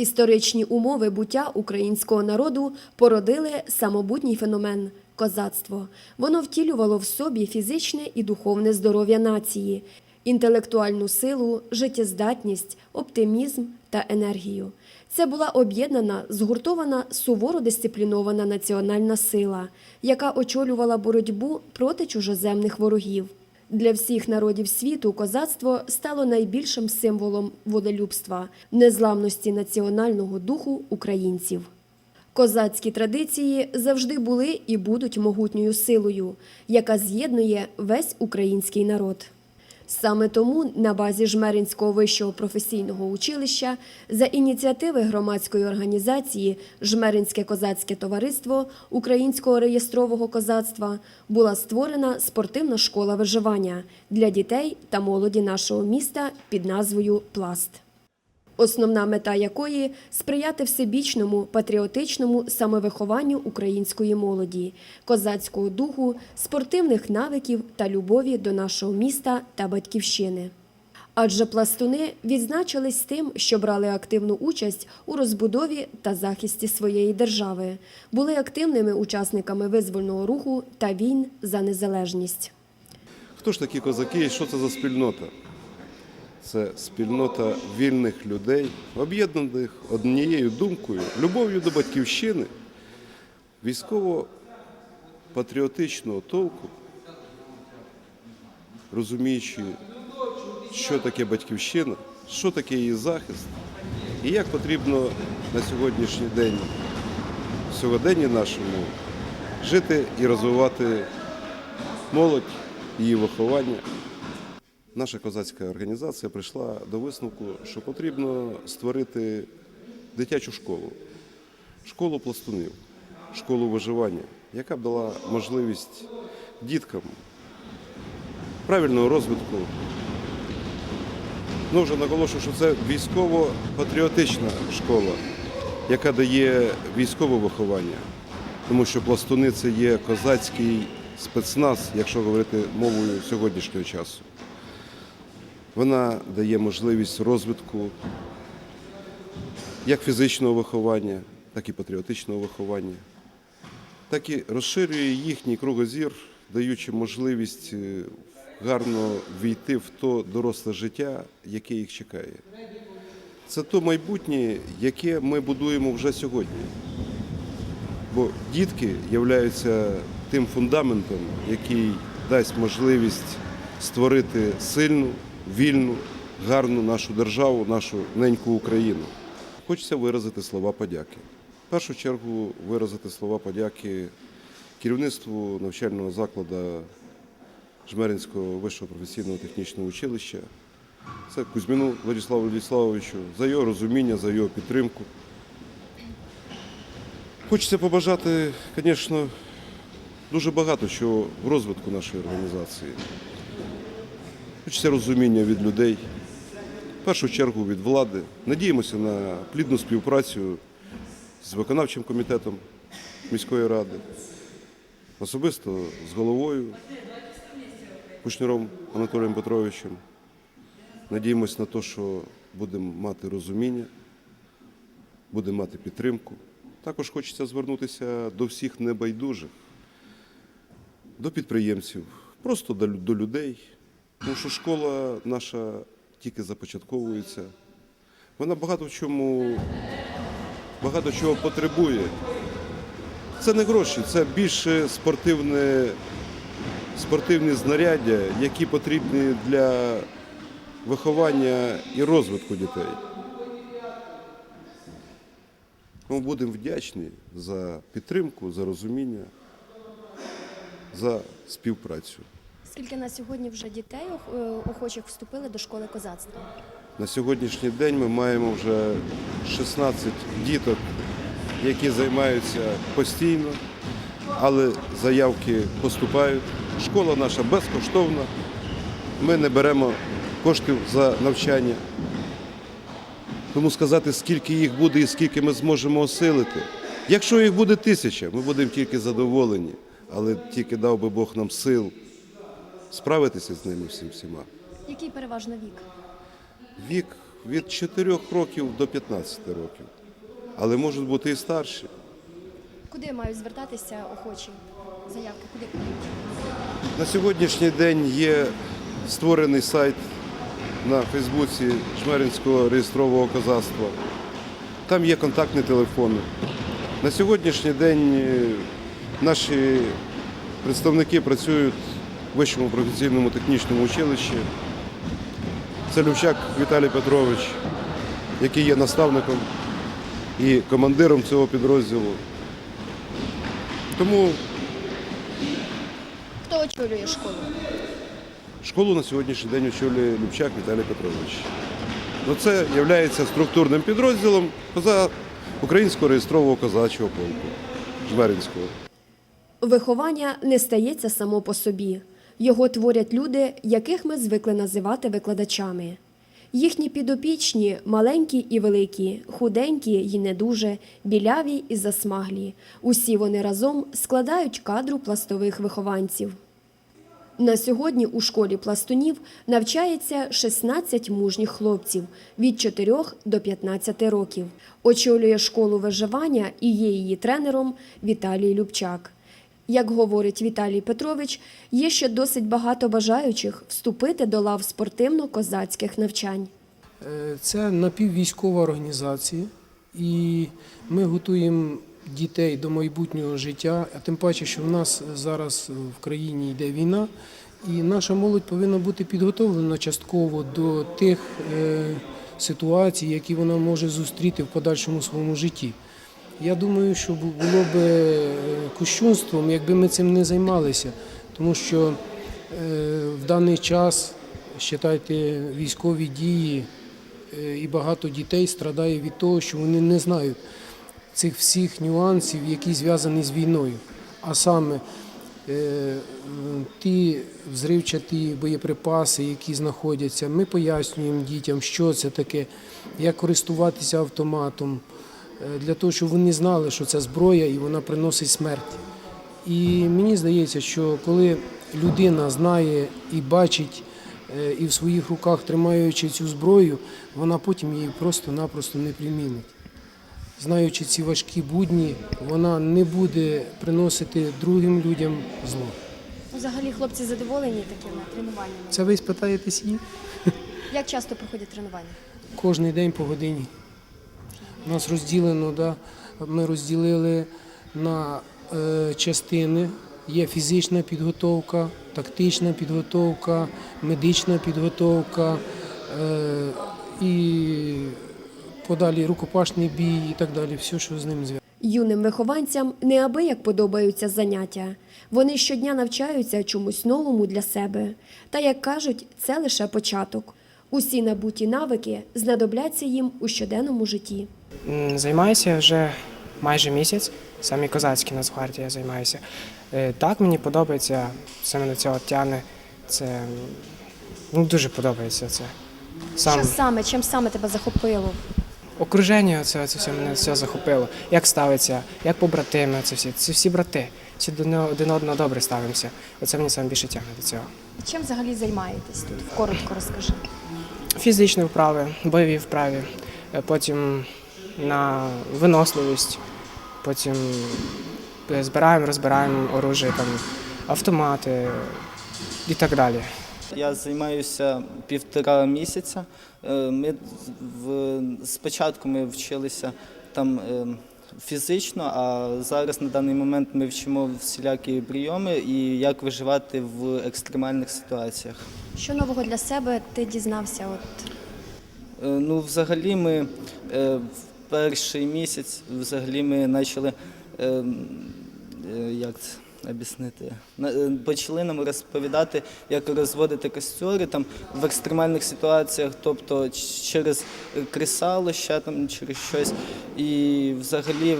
Історичні умови буття українського народу породили самобутній феномен козацтво. Воно втілювало в собі фізичне і духовне здоров'я нації, інтелектуальну силу, життєздатність, оптимізм та енергію. Це була об'єднана, згуртована, суворо дисциплінована національна сила, яка очолювала боротьбу проти чужоземних ворогів. Для всіх народів світу козацтво стало найбільшим символом волелюбства, незламності національного духу українців. Козацькі традиції завжди були і будуть могутньою силою, яка з'єднує весь український народ. Саме тому на базі Жмеринського вищого професійного училища за ініціативи громадської організації Жмеринське козацьке товариство Українського реєстрового козацтва була створена спортивна школа виживання для дітей та молоді нашого міста під назвою Пласт основна мета якої сприяти всебічному патріотичному самовихованню української молоді, козацького духу, спортивних навиків та любові до нашого міста та батьківщини. Адже пластуни відзначились тим, що брали активну участь у розбудові та захисті своєї держави, були активними учасниками визвольного руху та війн за незалежність. Хто ж такі козаки і що це за спільнота? Це спільнота вільних людей, об'єднаних однією думкою, любов'ю до батьківщини, військово-патріотичного толку, розуміючи, що таке батьківщина, що таке її захист, і як потрібно на сьогоднішній день, в сьогоденні нашому, жити і розвивати молодь, її виховання. Наша козацька організація прийшла до висновку, що потрібно створити дитячу школу, школу пластунів, школу виживання, яка б дала можливість діткам правильного розвитку. Ну, вже наголошую, що це військово-патріотична школа, яка дає військове виховання, тому що пластуни це є козацький спецназ, якщо говорити мовою сьогоднішнього часу. Вона дає можливість розвитку як фізичного виховання, так і патріотичного виховання, так і розширює їхній кругозір, даючи можливість е, гарно війти в то доросле життя, яке їх чекає. Це то майбутнє, яке ми будуємо вже сьогодні. Бо дітки являються тим фундаментом, який дасть можливість створити сильну, вільну, гарну нашу державу, нашу неньку Україну. Хочеться виразити слова подяки. В першу чергу виразити слова подяки керівництву навчального закладу Жмеринського вищого професійного технічного училища. Це Кузьміну Владиславу Владиславовичу за його розуміння, за його підтримку. Хочеться побажати, звісно, дуже багато чого в розвитку нашої організації. Хочеться розуміння від людей, в першу чергу від влади. Надіємося на плідну співпрацю з виконавчим комітетом міської ради, особисто з головою Кушніром Анатолієм Петровичем. Надіємося на те, що будемо мати розуміння, будемо мати підтримку. Також хочеться звернутися до всіх небайдужих, до підприємців, просто до, людей. Тому що школа наша тільки започатковується. Вона багато в чому, багато чого потребує. Це не гроші, це більше спортивне, спортивні знаряддя, які потрібні для виховання і розвитку дітей. Ми будемо вдячні за підтримку, за розуміння, за співпрацю. Скільки на сьогодні вже дітей е, охочих вступили до школи козацтва? На сьогоднішній день ми маємо вже 16 діток, які займаються постійно, але заявки поступають. Школа наша безкоштовна. Ми не беремо коштів за навчання. Тому сказати, скільки їх буде і скільки ми зможемо осилити. Якщо їх буде тисяча, ми будемо тільки задоволені, але тільки дав би Бог нам сил справитися з ними всім всіма. Який переважно вік? Вік від 4 років до 15 років. Але можуть бути і старші. Куди мають звертатися охочі? Заявки куди подають? На сьогоднішній день є створений сайт на Фейсбуці Жмеринського реєстрового козацтва. Там є контактні телефони. На сьогоднішній день е, наші представники працюють Вищому професійному технічному училищі. Це Любчак Віталій Петрович, який є наставником і командиром цього підрозділу. Тому Хто очолює школу? Школу на сьогоднішній день очолює Любчак Віталій Петрович. Ну, це є структурним підрозділом коза Українського реєстрового козачого полку Жмеринського. Виховання не стається само по собі. Його творять люди, яких ми звикли називати викладачами. Їхні підопічні маленькі і великі, худенькі й не дуже, біляві і засмаглі. Усі вони разом складають кадру пластових вихованців. На сьогодні у школі пластунів навчається 16 мужніх хлопців від 4 до 15 років. Очолює школу виживання і є її тренером Віталій Любчак. Як говорить Віталій Петрович, є ще досить багато бажаючих вступити до лав спортивно-козацьких навчань. Е, Це напіввійськова організація, і ми готуємо дітей до майбутнього життя, а тим паче, що в нас зараз в країні йде війна, і наша молодь повинна бути підготовлена частково до тих е, ситуацій, які вона може зустріти в подальшому своєму житті. Я думаю, що було б е, кощунством, якби ми цим не займалися, тому що е, в даний час, вважайте, військові дії е, і багато дітей страдає від того, що вони не знають цих всіх нюансів, які зв'язані з війною. А саме ті взривчаті боєприпаси, які знаходяться, ми пояснюємо дітям, що це таке, як користуватися автоматом, для того, щоб вони знали, що це зброя і вона приносить смерть. І мені здається, що коли людина знає і бачить, е, і в своїх руках тримаючи цю зброю, вона потім її просто-напросто не примінить. Знаючи ці важкі будні, вона не буде приносити другим людям зло. Взагалі хлопці задоволені такими тренуваннями. Це ви спитаєтесь їх Як часто проходять тренування? кожен день по годині. Нас розділено, да, ми розділили на е, частини. Є фізична підготовка, тактична підготовка, медична підготовка е, і подалі рукопашний бій і так далі. Все, що з ним зв'язано. Юним вихованцям неабияк подобаються заняття. Вони щодня навчаються чомусь новому для себе. Та, як кажуть, це лише початок. Усі набуті навики знадобляться їм у щоденному житті. Займаюся вже майже місяць. Саме козацькі Нацгвардії я займаюся. Е, Так, мені подобається, все мене цього тягне. Це ну, дуже подобається це. Сам саме, чим саме тебе захопило? окруження, це, це все мене все захопило. Як ставиться, як побратими, це всі. Це всі брати. Всі до один одного добре ставимося. Оце мені саме більше тягне до цього. Чим взагалі займаєтесь тут? Коротко розкажи. Фізичні вправи, бойові вправи, е, потім на виносливість, потім збираємо, розбираємо оружие, там, автомати і так далі. Я займаюся півтора місяця. Е, Ми в, спочатку ми вчилися там е, фізично, а зараз на даний момент ми вчимо всілякі прийоми і як виживати в екстремальних ситуаціях. Що нового для себе ти дізнався? От Е, Ну, взагалі, ми перший місяць взагалі ми почали е, е, як це об'яснити? Е, Почали нам розповідати, як розводити костюри там в екстремальних ситуаціях, тобто через кресало, ще там через щось. І взагалі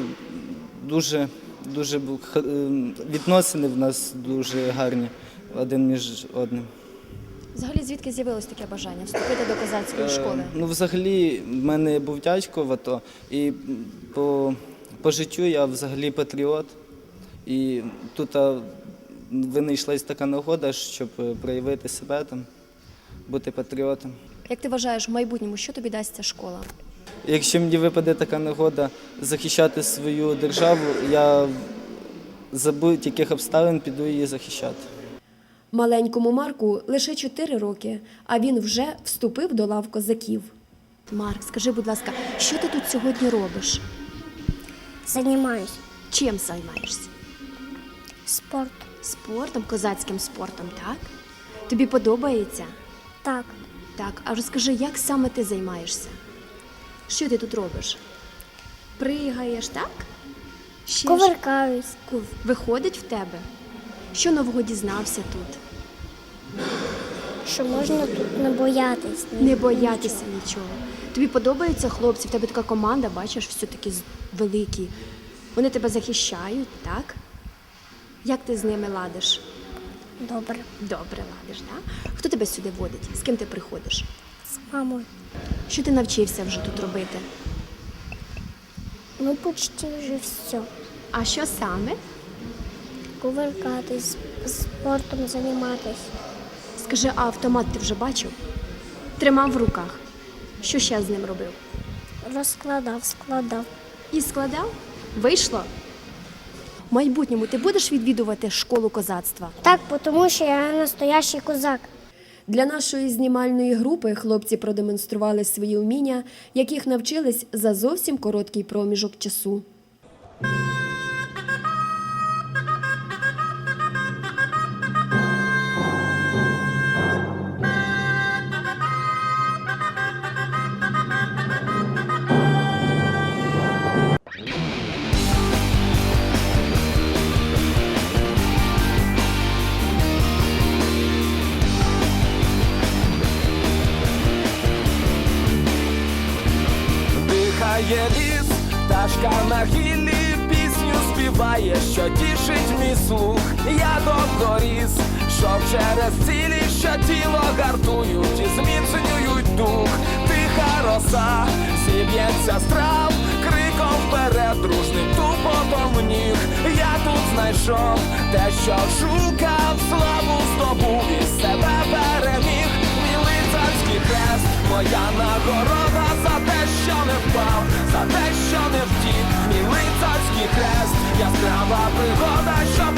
дуже дуже був х- е, відносини в нас дуже гарні один між одним. Взагалі звідки з'явилось таке бажання вступити до козацької Е, школи? Ну, взагалі, в мене був дядько в АТО, і по, по життю я взагалі патріот. І тут а, винайшлась така нагода, щоб е, проявити себе там, бути патріотом. Як ти вважаєш, в майбутньому що тобі дасть ця школа? Якщо мені випаде така нагода захищати свою державу, я за будь-яких обставин піду її захищати. Маленькому Марку лише 4 роки, а він вже вступив до лав козаків. Марк, скажи, будь ласка, що ти тут сьогодні робиш? Занимаюсь Чим займаєшся? спортом. Спортом, козацьким спортом, так? Тобі подобається? Так, Так, а розкажи, як саме ти займаєшся? Що ти тут робиш? Пригаєш, так? Ще ж- Виходить в тебе? Що нового дізнався тут? Що можна тут не боятись. Не боятися нічого. Тобі подобаються хлопці, в тебе така команда, бачиш, все таки великі. Вони тебе захищають, так? Як ти з ними ладиш? Добре. Добре ладиш, так? Хто тебе сюди водить? З ким ти приходиш? З мамою. Що ти навчився вже тут робити? Ну, почти вже все. А що саме? Кувыркатись, спортом займатися. Скажи, а автомат ти вже бачив? Тримав в руках. Що ще з ним робив? Розкладав, складав. І складав? Вийшло? В майбутньому ти будеш відвідувати школу козацтва? Так, тому що я настоящий козак. Для нашої знімальної групи хлопці продемонстрували свої вміння, яких навчились за зовсім короткий проміжок часу. Що через цілі, що тіло гартують і зміцнюють дух, тиха роса, зіб'ється страв, криком вперед, дружним тупотом ніг. Я тут знайшов те, що шукав, славу здобув і себе переміг, мій лицарський хрест, моя нагорода за те, що не впав, за те, що не втік, мій лицарський хрест, яскрава пригода, що.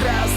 crowd.